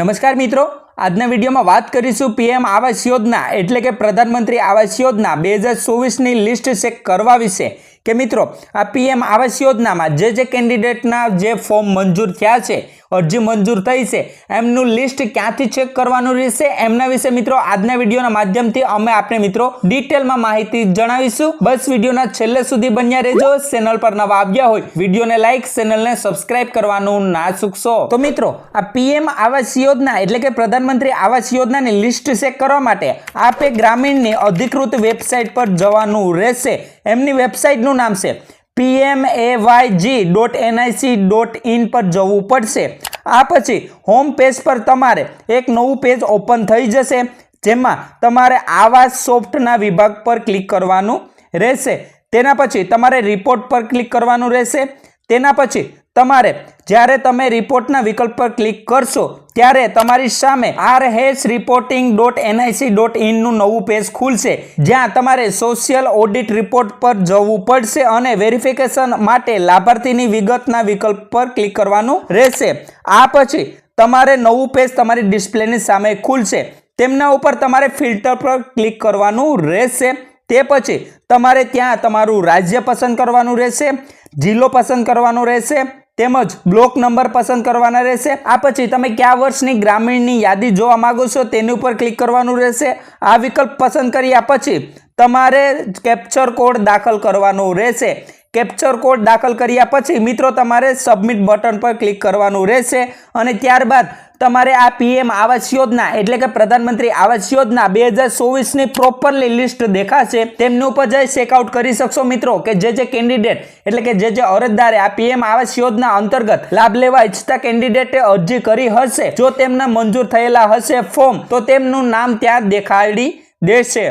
નમસ્કાર મિત્રો, આજના વિડીયોમાં વાત કરીશું પીએમ આવાસ યોજના એટલે કે પ્રધાનમંત્રી આવાસ યોજના બે હજાર ચોવીસની લિસ્ટ ચેક કરવા વિશે. કે મિત્રો, આ પીએમ આવાસ યોજનામાં જે જે કેન્ડિડેટના જે ફોર્મ મંજૂર થયા છે અરજી મંજૂર થઈ છે. એમનું લિસ્ટ ક્યાંથી ચેક કરવાનું રહેશે? એમના વિશે મિત્રો આજના વિડીયોના માધ્યમથી અમે આપણે મિત્રો ડિટેલમાં માહિતી જણાવીશું. બસ વિડીયોના છેલ્લે સુધી બન્યા રહેજો. ચેનલ પર નવા આવ્યા હોય, વિડીયોને લાઈક, ચેનલને સબસ્ક્રાઇબ કરવાનું ના ચૂકશો. તો મિત્રો, આ પીએમ આવાસ યોજના એટલે કે પ્રધાનમંત્રી આવાસ યોજનાની લિસ્ટ ચેક કરવા માટે આપે ગ્રામીણની અધિકૃત વેબસાઇટ પર જવાનું રહેશે. એમની વેબસાઇટનું નામ છે PMAYG dot NIC dot in પર જવું પડશે. આ પછી હોમ પેજ પર તમારે એક નવું પેજ ઓપન થઈ જશે, જેમાં તમારે આવાસ સોફ્ટના વિભાગ પર ક્લિક કરવાનું રહેશે. તેના પછી તમારે રિપોર્ટ પર ક્લિક કરવાનું રહેશે. તેના પછી તમારે જ્યારે તમે રિપોર્ટના વિકલ્પ પર ક્લિક કરશો, ત્યારે તમારી સામે આર હેસ રિપોર્ટિંગ ડોટ એનઆઈસી ડોટ ઇનનું નવું પેજ ખુલશે, જ્યાં તમારે સોશિયલ ઓડિટ રિપોર્ટ પર જવું પડશે અને વેરિફિકેશન માટે લાભાર્થીની વિગતના વિકલ્પ પર ક્લિક કરવાનું રહેશે. આ પછી તમારે નવું પેજ તમારી ડિસ્પ્લેની સામે ખુલશે. તેમના ઉપર તમારે ફિલ્ટર પર ક્લિક કરવાનું રહેશે. તે પછી તમારે ત્યાં તમારું રાજ્ય પસંદ કરવાનું રહેશે, જિલ્લો પસંદ કરવાનો રહેશે તેમજ બ્લોક નંબર પસંદ કરવાના રહેશે. આ પછી તમે કયા વર્ષની ગ્રામીણની યાદી જોવા માંગો છો તેની ઉપર ક્લિક કરવાનું રહેશે. આ વિકલ્પ પસંદ કર્યા પછી તમારે કેપ્ચર કોડ દાખલ કરવાનો રહેશે. કેપ્ચર કોડ દાખલ કર્યા પછી મિત્રો તમારે સબમિટ બટન પર ક્લિક કરવાનું રહેશે અને ત્યારબાદ તમારે આ પીએમ આવાસ યોજના એટલે કે પ્રધાનમંત્રી આવાસ યોજના બે હજાર ચોવીસની પ્રોપરલી લિસ્ટ દેખાશે. તેમની ઉપર જઈ ચેકઆઉટ કરી શકશો મિત્રો કે જે જે કેન્ડિડેટ એટલે કે જે જે અરજદારે આ પીએમ આવાસ યોજના અંતર્ગત લાભ લેવા ઈચ્છતા કેન્ડિડેટે અરજી કરી હશે. જો તેમના મંજૂર થયેલા હશે ફોર્મ તો તેમનું નામ ત્યાં દેખાડી દેશે.